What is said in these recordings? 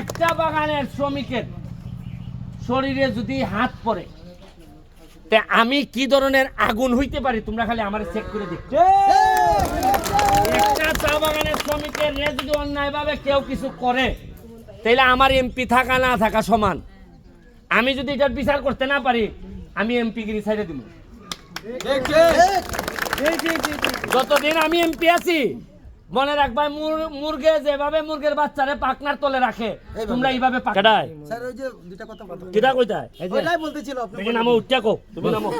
একটা বাগানের শ্রমিকের শরীরে যদি হাত পড়ে তে আমি কি ধরনের আগুন হইতে পারি? তোমরা খালি আমার চেক করে দেখো। একটা চা বাগানের শ্রমিকের রে যদি অন্যায়ভাবে কেউ কিছু করে তাহলে আমার এমপি থাকা না থাকা সমান। আমি যদি এটার বিচার করতে না পারি আমি এমপি গিরি সাইডে দিব যতদিন আমি এমপি আছি মনে রাখবা মুর- মুরগে যেভাবে মুরগের বাচ্চারে পাকনার তলে রাখে তোমরা এইভাবে পাকাডায় স্যার ওই যে দুইটা কথা বলতে কিটা ওইটাই বলতেছিল আপনি। তুমি নামো তুমি নামো।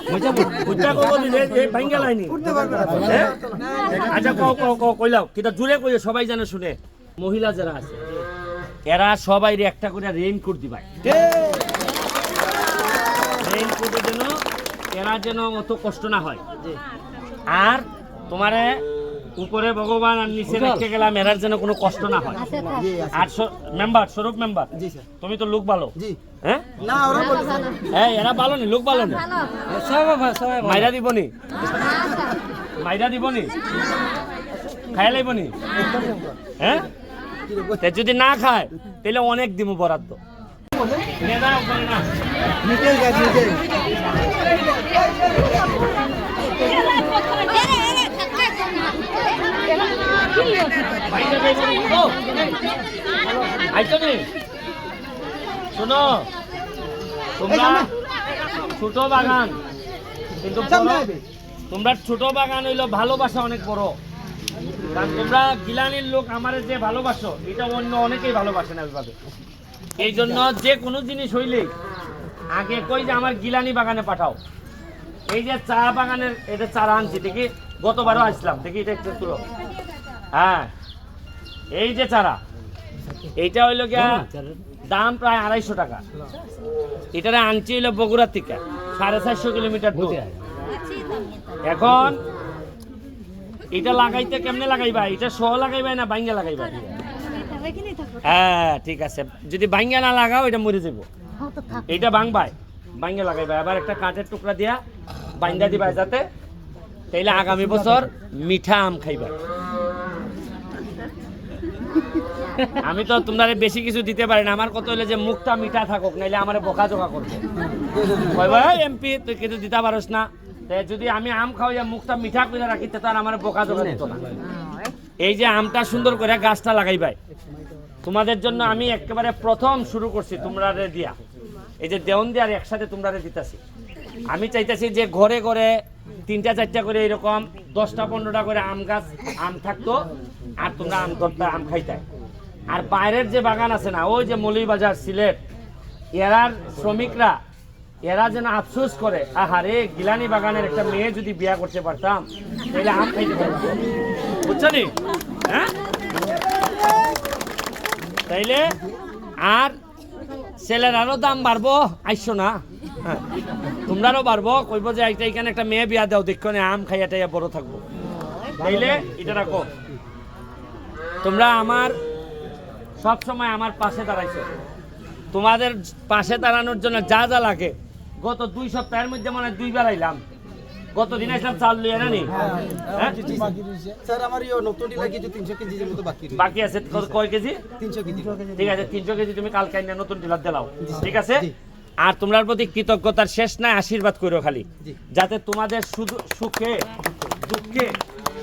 বলি যে এই ভাঙ্গা লাইনি। উঠতে পারবে না। হ্যাঁ? আচ্ছা কও কও কও কইলাও কিটা জুড়ে কইয়ে সবাই জানে শুনে। মহিলা যারা আছে এরা সবাই একটা করে রেইনকোট দিবাই। রেইনকোটে যেন এরা যেন অত কষ্ট না হয়। আর তোমারে উপরে ভগবান আর নিচে রেখে গেলাম এরার যেন কোনো কষ্ট না হয়। আর মেম্বার স্বরূপ মেম্বার জি স্যার। তুমি তো লোক ভালো। জি। হ্যাঁ? না হ্যাঁ এরা ভালো নি? লোক ভালো নি? মাইরা দিবনি মাইরা দিবনি খাই লাইবনি হ্যাঁ? তে যদি না খায় তাহলে অনেক দিব বরাদ্দ। নে না, ওখানে না। নিকেল গাছ নিকেল মাইরা দিবনি। ও, আইছো নি? শোনো তোমরা ছোট বাগান। কিন্তু তোমরা ছোট বাগান হইল ভালোবাসা অনেক বড়। কারণ তোমরা গিলানির লোক আমার যে ভালোবাসো এটা অন্য অনেকেই ভালোবাসে না ওইভাবে। এই জন্য যে কোনো জিনিস হইলে আগে কই যে আমার গিলানি বাগানে পাঠাও। এই যে চা বাগানের এটা চারা আনছি দেখি গতবারও আসলাম। দেখি এটা একটু তুলো। হ্যাঁ। এই যে চারা এইটা হইল গিয়া দাম প্রায় আড়াইশো টাকা। এটারে আনছি হইল বগুড়ার থেকে সাড়ে চারশো কিলোমিটার দূর। এখন এটা লাগাইতে কেমনে লাগাইবা? এটা সহ লাগাইবা না বাইঙ্গা লাগাইবা? হ্যাঁ ঠিক আছে। যদি বাইঙ্গা না লাগাও এটা মরে যাব এইটা বাংবাই বাইঙ্গা লাগাইবা। আবার একটা কাঠের টুকরা দিয়া বাইন্দা দিবা যাতে তাইলে আগামী বছর মিঠা আম খাইবা। আমি তো তোমরা বেশি কিছু দিতে পারি না। আমার কত হলে যে মুখটা মিঠা থাকুক, নাইলে আমার বোকা জোকা করবে এমপি, তুই কিছু দিতে পারস না। যদি আমি আম খাওয়াইয়া মুখটা মিঠা করে রাখি তার আমার বোকা জোকা দিত না। এই যে আমটা সুন্দর করে গাছটা লাগাইবাই তোমাদের জন্য আমি একেবারে প্রথম শুরু করছি তোমরা দিয়া। এই যে দেওন দেওয়ার একসাথে তোমরা দিতেছি। আমি চাইতেছি যে ঘরে ঘরে তিনটা চারটা করে এরকম দশটা পনেরোটা করে আম গাছ, আম থাকতো, আর তোমরা আম ধরতে, আম খাইতে আর বাইরের যে বাগান আছে না, ওই যে মৌলিবাজার সিলেট, এরার শ্রমিকরা, এরা যেন আফসোস করে আহারে গিলানি বাগানের একটা মেয়ে যদি বিয়া করতে পারতাম, তাহলে আম খাইতে পারতাম। বুঝছ হ্যাঁ? তাইলে আর ছেলেরারও দাম বাড়বো, আইসো না। হ্যাঁ। তোমরারও বাড়বো, কইব যে এইটা এখানে একটা মেয়ে বিয়া দাও, দেখো আম খাইয়া টাইয়া বড় থাকব। তাইলে, এটা রাখো। তোমরা আমার সব সময় আমার পাশে দাঁড়াইছো। তোমাদের পাশে দাঁড়ানোর জন্য যা যা লাগে। গত দুই সপ্তাহের মধ্যে মানে দুইবার আইলাম। গত দিন আসলাম চাল লিয়ে না নি হ্যাঁ? বাকি আছে ক- কয় কেজি? ঠিক আছে তিনশো কেজি তুমি কালকে নতুন ডিলার দিলাও ঠিক আছে? আর তোমার প্রতি কৃতজ্ঞতার শেষ নাই আশীর্বাদ করো খালি। যাতে তোমাদের শুধু সুখে দুঃখে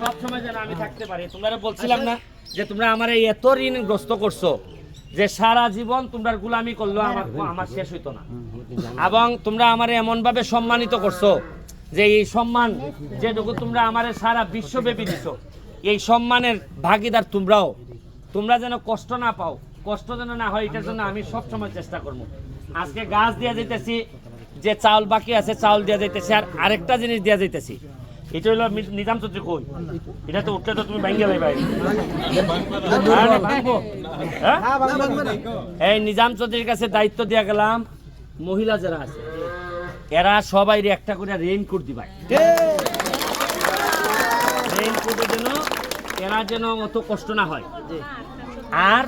সব সময় যেন আমি থাকতে পারি। তোমরা বলছিলাম না যে তোমরা আমার এই এত ঋণগ্রস্ত করছ যে সারা জীবন তোমরা গুলামি করল আমার আমার শেষ হইতো না। এবং তোমরা আমার এমন ভাবে সম্মানিত করছ যে এই সম্মান যেটুকু তোমরা আমার সারা বিশ্বব্যাপী দিছো এই সম্মানের ভাগিদার তোমরাও। তোমরা যেন কষ্ট না পাও কষ্ট যেন না হয় এটার জন্য আমি সব সময় চেষ্টা করব। আজকে গাছ দিয়া যাইতেছি যে চাউল বাকি আছে চাউল দিয়া যাইতেছি আর আরেকটা জিনিস দিয়া যাইতেছি। এটা হলো নিজাম চৌধুরী কই? এটা তো উঠলে তো তুমি ভাঙ্গে ভাই হ্যাঁ? এই নিজাম চৌধুরীর কাছে দায়িত্ব দিয়া গেলাম মহিলা যারা আছে এরা সবাই একটা করে রেইনকোট দিবাই। রেইনকোটে যেন এরা যেন অত কষ্ট না হয়। আর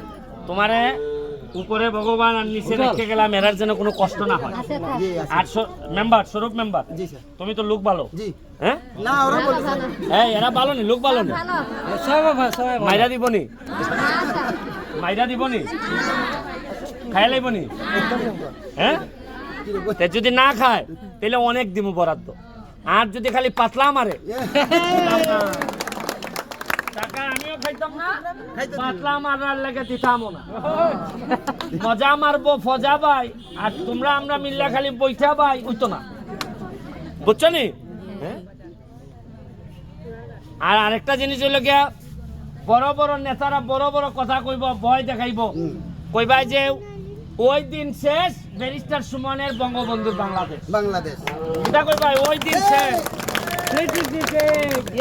তোমারে উপরে ভগবান আর নিচে রেখে গেলাম এরার যেন কোনো কষ্ট না হয়। আর মেম্বার স্বরূপ মেম্বার তুমি তো লোক ভালো। জি। হ্যাঁ? না ওরা হ্যাঁ এরা ভালো নি লোক ভালো নি? মাইরা দিবনি মাইরা দিবনি খাই লাইব নি? হ্যাঁ? যদি না খায় তাহলে অনেক দিব বরাদ্দ। আর যদি খালি পাতলা মারে দিতাম না। টাকা আমিও খাইতাম না পাতলা মারার লাগে দিতামও না। মজা মারবো ফজা ভাই আর তোমরা আমরা মিল্লা খালি বৈঠা ভাই উঠতো না। বুঝছ নি? হ্যাঁ? আর আরেকটা জিনিস হইল গিয়া বড় বড় নেতারা বড় বড় কথা কইব ভয় দেখাইব। কইবা যে ওই দিন শেষ ব্যারিস্টার সুমনের বঙ্গবন্ধু বাংলাদেশ। বাংলাদেশ। এটা ওই দিন শেষ।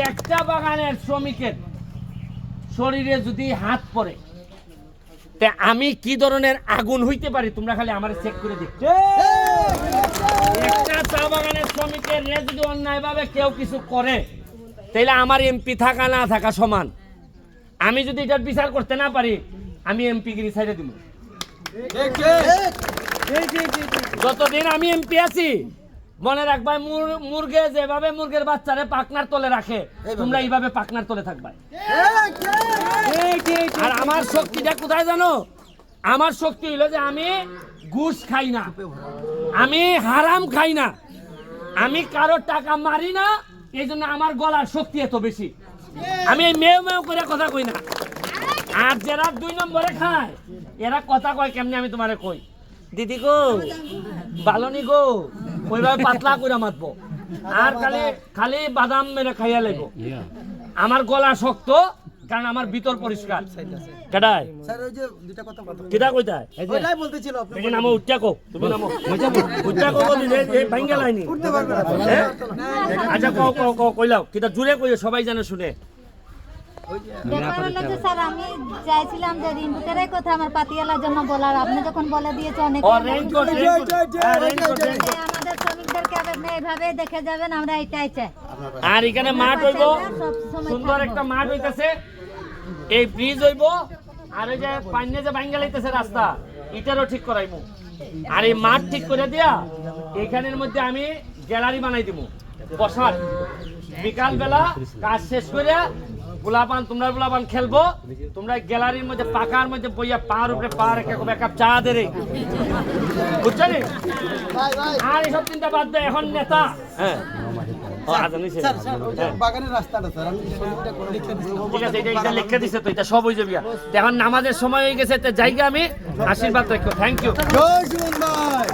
একটা বাগানের শ্রমিকের শরীরে যদি হাত পড়ে তে আমি কি ধরনের আগুন হইতে পারি? তোমরা খালি আমার চেক করে দেখো। একটা চা বাগানের শ্রমিকের রে যদি অন্যায়ভাবে কেউ কিছু করে তাহলে আমার এমপি থাকা না থাকা সমান। আমি যদি এটার বিচার করতে না পারি আমি এমপি গিরি সাইডে দিব যতদিন আমি এমপি আছি মনে রাখবাই মুর- মুরগে যেভাবে মুরগের বাচ্চারে পাকনার তলে রাখে তোমরা এইভাবে পাকনার তলে থাকবা। আর আমার শক্তিটা কোথায় জানো? আমার শক্তি হইল যে আমি ঘুষ খাই না। আমি হারাম খাই না। আমি কারও টাকা মারি না এই জন্য আমার গলার শক্তি এত বেশি। আমি এই মেয়ে মেয়ে করে কথা কই না। আর যারা দুই নম্বরে খায় এরা কথা কয় কেমনি আমি তোমারে কই? দিদি গো বালনি গো ওইভাবে পাতলা করে মাতবো। আর খালি খালি বাদাম মেরে খাইয়া লাগবো আমার গলা শক্ত কারণ আমার ভিতর পরিষ্কার। কেডাই? স্যার ওই যে দুইটা কথা বলতে কিটা কইতায়? ওইটাই বলতেছিল আপনি তুমি নামো উচ্চা কো তুমি নামো। উচ্চা কো বলি যে এই ভাঙ্গা লাইনি। উঠতে পারবে না। হ্যাঁ? আচ্ছা কও কও কও কইলাও। কিটা জুড়ে কইও সবাই জানে শুনে। ব্যাপার হলো যে স্যার আমি চাইছিলাম যে কথা আমার পাতিয়ালার জন্য বলার। আপনি যখন বলে দিয়েছে অনেক রেইনকোট হ্যাঁ আমাদের শ্রমিকদেরকে আপনি দেখে যাবেন আমরা এটাই চাই। আর এখানে মাঠ হইব। সুন্দর একটা মাঠ হইতেছে। এই ব্রিজ হইব। আর ওই যে পাইনে যে ভাঙ্গা লাইতেছে রাস্তা এটারও ঠিক করাইমু। আর এই মাঠ ঠিক করে দিয়া এখানের মধ্যে আমি গ্যালারি বানাই দিব বসার। বিকাল বেলা কাজ শেষ করে গোলাপান তোমরা গোলাপান খেলব। তোমরা গ্যালারির মধ্যে পাকার মধ্যে বইয়া পার উপরে পা রেখে এক কাপ চা দে রে। বুঝছ নি? আর এসব চিন্তা বাদ দে এখন নেতা। হ্যাঁ। ও, আজান হইছে। স্যার স্যার ওই যে। বাগানের রাস্তাটা স্যার আমি সঙ্গীটা করে লিখে দিচ্ছি ঠিক আছে এটা এটা লিখে দিছে তো এটা সব যাবে তো এখন নামাজের সময় হয়ে গেছে তো জায়গা আমি আশীর্বাদ রাখো থ্যাংক ইউ জয় সুমন ভাই।